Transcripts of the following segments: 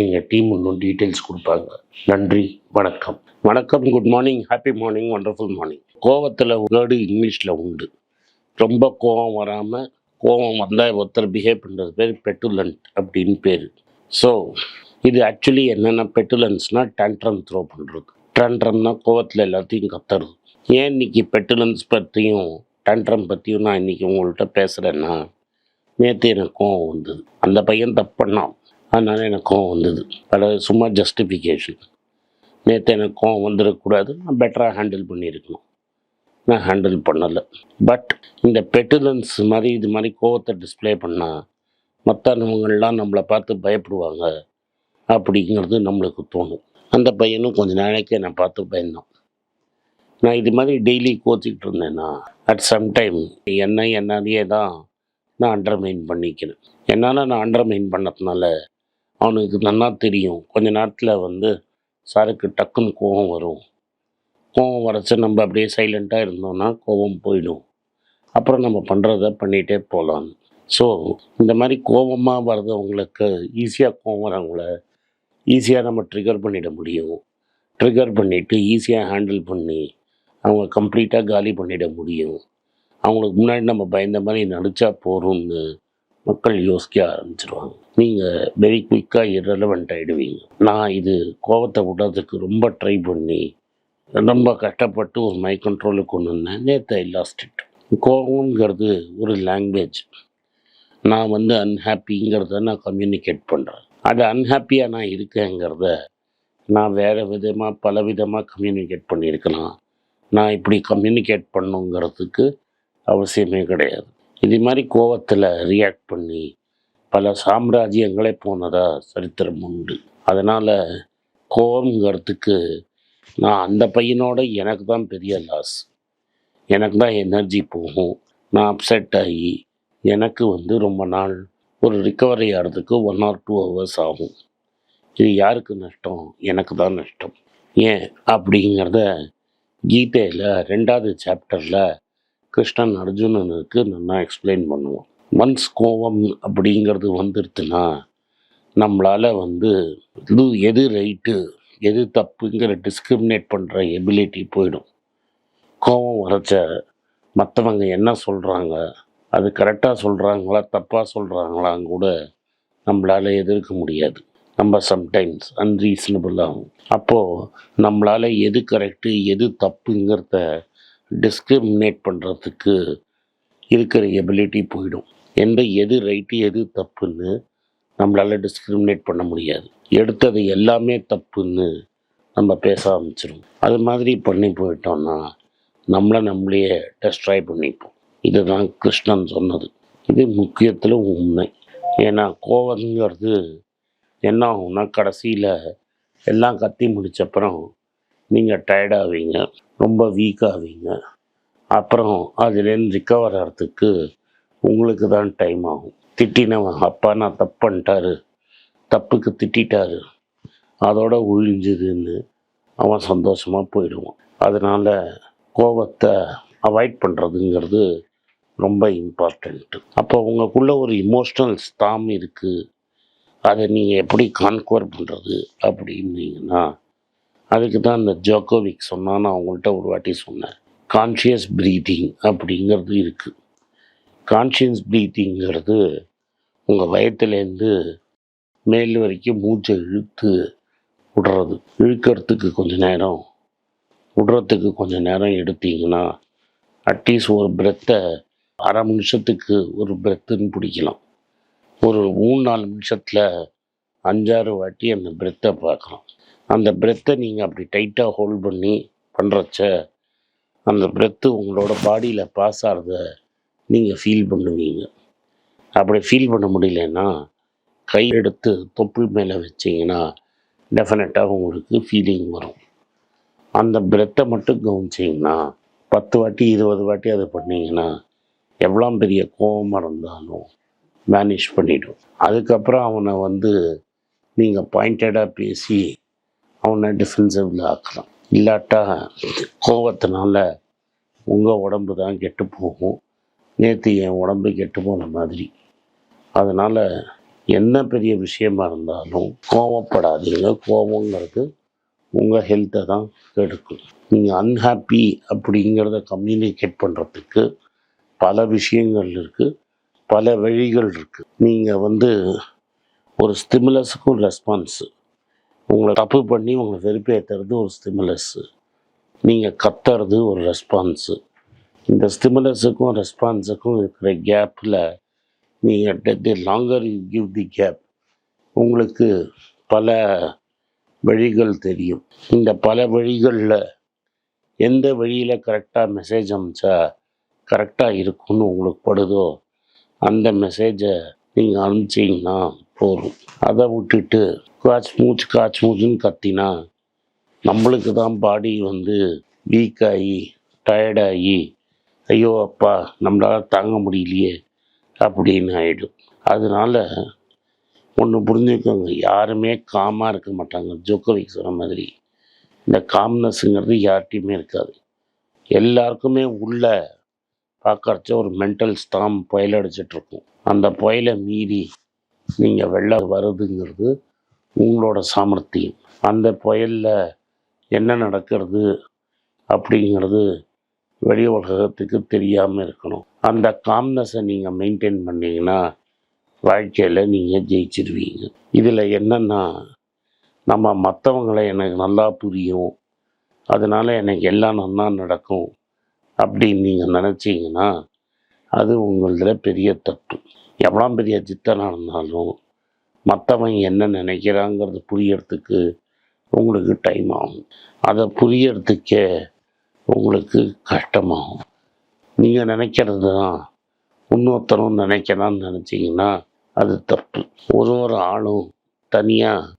எங்கள் டீம் இன்னும் டீட்டெயில்ஸ் கொடுப்பாங்க. நன்றி வணக்கம். வணக்கம் good morning happy morning wonderful morning கோவத்தில் வேர்டு இங்கிலீஷில் உண்டு. ரொம்ப கோவம் வராமல் கோவம் வந்தால் ஒருத்தர் பிஹேவ் பண்ணுறது பேர் பெட்டுலண்ட் அப்படின்னு பேர். ஸோ இது ஆக்சுவலி என்னென்ன பெட்டுலன்ஸ்னால் டேண்ட்ரம் த்ரோ பண்ணுறது டேண்ட்ரம்னா கோவத்தில் எல்லாத்தையும் கத்துறது. ஏன் இன்னைக்கு பெட்டுலன்ஸ் பற்றியும் டேண்ட்ரம் பற்றியும் நான் இன்றைக்கி உங்கள்கிட்ட பேசுகிறேன்னா நேற்று எனக்கு கோவம் வந்தது. அந்த பையன் தப்பு பண்ணான். அதனால் எனக்கு கோவம் வந்தது. அதாவது சும்மா ஜஸ்டிஃபிகேஷன் நேற்று எனக்கு கோவம் வந்துடக்கூடாது நான் பெட்டராக ஹேண்டில் பண்ணியிருக்கணும். நான் ஹேண்டில் பண்ணலை. பட் இந்த பெட்டுலன்ஸ் மாதிரி இது மாதிரி கோவத்தை டிஸ்ப்ளே பண்ணால் மற்றவங்கள்லாம் நம்மளை பார்த்து பயப்படுவாங்க. அப்படிங்கிறது நம்மளுக்கு தோணும். அந்த பையனும் கொஞ்ச நாளைக்கு என்னை பார்த்து பயந்தான். நான் இது மாதிரி டெய்லி கோச்சிக்கிட்டு இருந்தேன்னா அட் சம் டைம் என்ன என்னாலேயே தான் நான் அண்டர்மைன் பண்ணிக்கிறேன். என்னால் நான் அண்டர்மைன் பண்ணதுனால அவனுக்கு நல்லா தெரியும். கொஞ்ச நேரத்தில் வந்து சாருக்கு டக்குன்னு கோபம் வரும். கோபம் வரச்சு நம்ம அப்படியே சைலண்ட்டாக இருந்தோம்னா கோபம் போயிடும். அப்புறம் நம்ம பண்ணுறத பண்ணிகிட்டே போகலாம் ஸோ இந்த மாதிரி கோபமாக வர்றவங்களுக்கு ஈஸியாக கோபம் வரவங்கள ஈஸியாக நம்ம ட்ரிகர் பண்ணிட முடியும். ட்ரிகர் பண்ணிவிட்டு ஈஸியாக ஹேண்டில் பண்ணி அவங்க கம்ப்ளீட்டாக காலி பண்ணிட முடியும். அவங்களுக்கு முன்னாடி நம்ம பயந்த மாதிரி நடிச்சா போகிறோம்னு மக்கள் யோசிக்க ஆரம்பிச்சிருவாங்க. நீங்கள் வெரி குயிக்காக இரலவெண்ட் ஆகிடுவீங்க நான் இது கோவத்தை விடுறதுக்கு ரொம்ப ட்ரை பண்ணி ரொம்ப கஷ்டப்பட்டு ஒரு மை கண்ட்ரோலுக்கு கொண்டு வந்தேன். நேற்று ஐ லாஸ்ட் இட் கோவங்கிறது ஒரு லாங்குவேஜ் நான் வந்து அன்ஹாப்பிங்கிறத நான் கம்யூனிகேட் பண்ணுறேன் அது அன்ஹாப்பியாக நான் இருக்கேங்கிறத நான் வேறு விதமாக பல விதமாக கம்யூனிகேட் பண்ணியிருக்கலாம். நான் இப்படி கம்யூனிகேட் பண்ணுங்கிறதுக்கு அவசியமே கிடையாது. இது மாதிரி கோவத்தில் ரியாக்ட் பண்ணி பல சாம்ராஜ்யங்களே போனதாக சரித்திரம் உண்டு. அதனால் கோவங்கிறதுக்கு நான் அந்த பையனோட எனக்கு தான் பெரிய லாஸ் எனக்கு தான் எனர்ஜி போகும். நான் அப்செட் ஆகி எனக்கு வந்து ரொம்ப நாள் ஒரு ரிக்கவரி ஆகிறதுக்கு ஒன் ஆர் டூ ஹவர்ஸ் ஆகும். இது யாருக்கு நஷ்டம்? எனக்கு தான் நஷ்டம். ஏன்? அப்படிங்கிறத கீதையில் ரெண்டாவது சாப்டரில் கிருஷ்ணன் அர்ஜுனனுக்கு நல்லா எக்ஸ்பிளைன் பண்ணுவோம். மன்ஸ் கோபம் அப்படிங்கிறது வந்துடுதுன்னா நம்மளால் வந்து இது எது ரைட்டு எது தப்புங்கிற டிஸ்கிரிமினேட் பண்ணுற எபிலிட்டி போயிடும். கோபம் வரைச்ச மற்றவங்க என்ன சொல்கிறாங்க அது கரெக்டாக சொல்கிறாங்களா தப்பாக சொல்கிறாங்களான்னு கூட நம்மளால் எதிர்க்க முடியாது. நம்ம சம்டைம்ஸ் அன்ரீசனபிள் ஆகும். அப்போது நம்மளால் எது கரெக்டு எது தப்புங்கிறத டிஸ்கிரிமினேட் பண்ணுறதுக்கு இருக்கிற எபிலிட்டி போயிடும். எந்த எது ரைட்டு எது தப்புன்னு நம்மளால் டிஸ்கிரிமினேட் பண்ண முடியாது. எடுத்தது எல்லாமே தப்புன்னு நம்ம பேச ஆரம்பிச்சிடும் அது மாதிரி பண்ணி போயிட்டோம்னா நம்மளை நம்மளையே டெஸ்ட்ராய் பண்ணிப்போம். இதுதான் கிருஷ்ணன் சொன்னது. இது முக்கியத்தில் உண்மை. ஏன்னா கோவங்கிறது என்ன ஆகும்னா கடைசியில் எல்லாம் கத்தி முடிச்சப்புறம் நீங்கள் டயர்டாவீங்க ரொம்ப வீக்காவீங்க அப்புறம் அதுலேருந்து ரிக்கவர் ஆகிறதுக்கு உங்களுக்கு தான் டைம் ஆகும். திட்டினவன் அப்பா நான் தப்பு பண்ணிட்டாரு. தப்புக்கு திட்டாரு அதோட ஒழிஞ்சுதுன்னு அவன் சந்தோஷமாக போயிடுவான். அதனால் கோபத்தை அவாய்ட் பண்ணுறதுங்கிறது ரொம்ப இம்பார்ட்டண்ட்டு அப்போ உங்களுக்குள்ளே ஒரு இமோஷ்னல் ஸ்தாம் இருக்குது அதை நீங்கள் எப்படி கான்கோர் பண்ணுறது அப்படின்னீங்கன்னா அதுக்கு தான் இந்த ஜோக்கோவிக் சொன்னால் நான் அவங்கள்ட்ட ஒரு வாட்டி சொன்னேன் கான்ஷியஸ் ப்ரீத்திங் அப்படிங்கிறது இருக்குது கான்ஷியஸ் ப்ரீத்திங்கிறது உங்கள் வயத்துலேருந்து மேல் வரைக்கும் மூச்சை இழுத்து விடுறது. இழுக்கிறதுக்கு கொஞ்சம் நேரம் விடுறதுக்கு கொஞ்சம் நேரம் எடுத்தீங்கன்னா அட்லீஸ்ட் ஒரு பிரெத்தை அரை நிமிஷத்துக்கு ஒரு பிரெத்துன்னு பிடிக்கலாம். ஒரு மூணு நாலு நிமிஷத்தில் அஞ்சாறு வாட்டி அந்த பிரெத்தை பார்க்கலாம். அந்த பிரெத்தை நீங்கள் அப்படி டைட்டாக ஹோல்ட் பண்ணி பண்ணுறச்ச அந்த பிரெத்து உங்களோட பாடியில் பாஸ் ஆகிறத நீங்கள் ஃபீல் பண்ணுவீங்க. அப்படி ஃபீல் பண்ண முடியலன்னா கை எடுத்து தொப்புள் மேலே வச்சிங்கன்னா டெஃபினட்டாக உங்களுக்கு ஃபீலிங் வரும். அந்த பிரெத்தை மட்டும் கவனிச்சிங்கன்னா பத்து வாட்டி இருபது வாட்டி அதை பண்ணீங்கன்னா எவ்வளோ பெரிய கோபமாக இருந்தாலும் மேனேஜ் பண்ணிவிடும் அதுக்கப்புறம் அவனை வந்து நீங்கள் பாயிண்டடாக பேசி அவனை டிஃபென்சிவில் ஆக்கலாம் இல்லாட்டா கோவத்தினால உங்கள் உடம்பு தான் கெட்டு போகும். நேற்று என் உடம்பு கெட்டு போன மாதிரி. அதனால் என்ன பெரிய விஷயமா இருந்தாலும் கோவப்படாதீங்க கோவங்கிறது உங்கள் ஹெல்த்தை தான் கெடுக்கும். நீங்கள் அன்ஹாப்பி அப்படிங்கிறத கம்யூனிகேட் பண்ணுறதுக்கு பல விஷயங்கள் இருக்குது பல வழிகள் இருக்குது நீங்கள் வந்து ஒரு ஸ்டிமுலஸுக்கும் ரெஸ்பான்ஸு உங்களை தப்பு பண்ணி உங்களை வெறுப்பேற்றுறது ஒரு ஸ்டிமுலஸ்ஸு நீங்கள் கத்துறது ஒரு ரெஸ்பான்ஸு இந்த ஸ்டிமுலஸுக்கும் ரெஸ்பான்ஸுக்கும் இருக்கிற கேப்பில் நீங்கள் the longer you give the gap உங்களுக்கு பல வழிகள் தெரியும். இந்த பல வழிகளில் எந்த வழியில் கரெக்டாக மெசேஜ் அனுப்பிச்சா கரெக்டாக இருக்கும்னு உங்களுக்கு படுதோ அந்த மெசேஜை நீங்கள் அனுப்பிச்சிங்கன்னா போதும். அதை விட்டுட்டு காச் மூச்சு காச் மூச்சுன்னு கத்தினா நம்மளுக்கு தான் பாடி வந்து வீக்காகி டயர்டாகி ஐயோ அப்பா நம்மளால் தாங்க முடியலையே அப்படின்னு ஆகிடும் அதனால ஒன்று புரிஞ்சுக்கோங்க யாருமே காமாக இருக்க மாட்டாங்க. ஜோக்கோவிக் சொன்ன மாதிரி இந்த காம்னஸ்ங்கிறது யார்கிட்டையுமே இருக்காது. எல்லாருக்குமே உள்ள பார்க்கறச்ச ஒரு மென்டல் ஸ்டாம் புயல் அடிச்சிட்ருக்கும் அந்த புயலை மீறி நீங்கள் வெளில வருதுங்கிறது உங்களோட சாமர்த்தியம். அந்த புயலில் என்ன நடக்கிறது அப்படிங்கிறது வெளி உலகத்துக்கு தெரியாமல் இருக்கணும். அந்த காம்னஸை நீங்கள் மெயின்டைன் பண்ணிங்கன்னா வாழ்க்கையில் நீங்கள் ஜெயிச்சிருவீங்க. இதில் என்னென்னா நம்ம மற்றவங்களை எனக்கு நல்லா புரியும். அதனால் எனக்கு எல்லாம் நல்லா நடக்கும் அப்படின்னு நீங்கள் நினச்சிங்கன்னா அது உங்களதில் பெரிய தப்பு. எவ்வளோ பெரிய சித்தனாக இருந்தாலும் மற்றவன் என்ன நினைக்கிறாங்கிறது புரியறதுக்கு உங்களுக்கு டைம் ஆகும். அதை புரியறதுக்கே உங்களுக்கு கஷ்டமாகும். நீங்கள் நினைக்கிறது தான் இன்னொருத்தரும் நினைக்கிறான்னு நினச்சிங்கன்னா அது தப்பு. ஒரு ஒரு ஆளும் தனியாக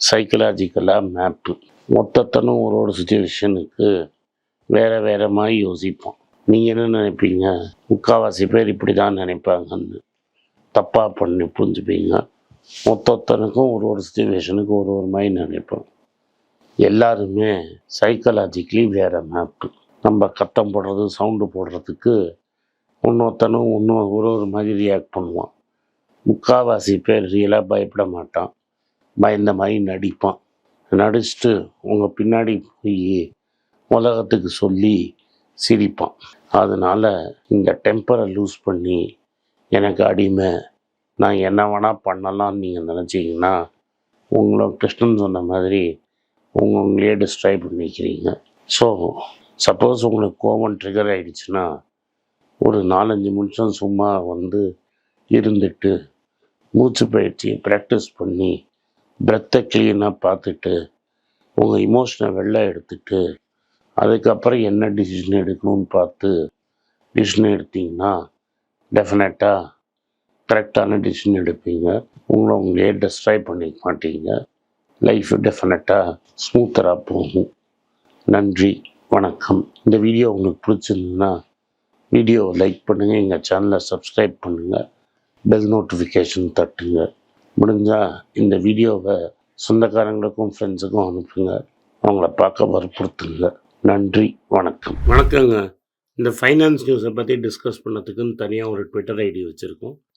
சைக்கலாஜிக்கலாக மேப்பு மொத்தத்தனும் ஒரு ஒரு சுச்சுவேஷனுக்கு வேறு வேறு மாதிரி யோசிப்போம். நீங்கள் என்ன நினைப்பீங்க? முக்கால்வாசி பேர் இப்படி தான் நினைப்பாங்கன்னு தப்பாக பண்ணி புரிஞ்சுப்பீங்க. மொத்தத்தனுக்கும் ஒரு ஒரு சுச்சுவேஷனுக்கு ஒரு ஒரு மைண்ட் நினைப்போம் எல்லாருமே சைக்கலாஜிக்கலி வேறு மேப்பு நம்ம கத்தம் போடுறது சவுண்டு போடுறதுக்கு இன்னொருத்தனும் இன்னும் ஒரு ஒரு மாதிரி ரியாக்ட் பண்ணுவான். முக்கால்வாசி பேர் ரியலாக பயப்பட மாட்டான். பயந்த மாதிரி நடிப்பான். நடிச்சுட்டு உங்கள் பின்னாடி போய் உலகத்துக்கு சொல்லி சிரிப்பான். அதனால் இந்த டெம்பரை லூஸ் பண்ணி எனக்கு அடிமை நான் என்ன வேணால் பண்ணலாம்னு நீங்கள் நினச்சிங்கன்னா உங்களை கிருஷ்ணன் சொன்ன மாதிரி உங்க உங்களையே டிஸ்ட்ராய் பண்ணிக்கிறீங்க ஸோ சப்போஸ் உங்களுக்கு கோவம் ட்ரிகர் ஆகிடுச்சுன்னா ஒரு நாலஞ்சு நிமிஷம் சும்மா வந்து இருந்துட்டு மூச்சு பயிற்சியை ப்ராக்டிஸ் பண்ணி பிரெத்தை க்ளீனாக பார்த்துட்டு உங்கள் இமோஷனை வெளில எடுத்துட்டு அதுக்கப்புறம் என்ன டிசிஷன் எடுக்கணும்னு பார்த்து டிசிஷன் எடுத்தீங்கன்னா டெஃபினட்டாக கரெக்டான டிசிஷன் எடுப்பீங்க. உங்களை உங்களையே டிஸ்ட்ராய் பண்ணிக்க மாட்டீங்க? லைஃப் டெஃபினட்டாக ஸ்மூத்தராக போகும். நன்றி வணக்கம். இந்த வீடியோ உங்களுக்கு பிடிச்சிருந்ததுன்னா வீடியோவை லைக் பண்ணுங்கள் எங்கள் சேனலை சப்ஸ்கிரைப் பண்ணுங்கள் பெல் நோட்டிஃபிகேஷன் தட்டுங்க. முடிஞ்சால் இந்த வீடியோவை சொந்தக்காரங்களுக்கும் ஃப்ரெண்ட்ஸுக்கும் அனுப்புங்க. அவங்கள பார்க்க வற்புறுத்துங்க. நன்றி வணக்கம். வணக்கங்க. இந்த ஃபைனான்ஸ் நியூஸை பற்றி டிஸ்கஸ் பண்ணதுக்குன்னு தனியாக ஒரு ட்விட்டர் ஐடி வச்சுருக்கோம்.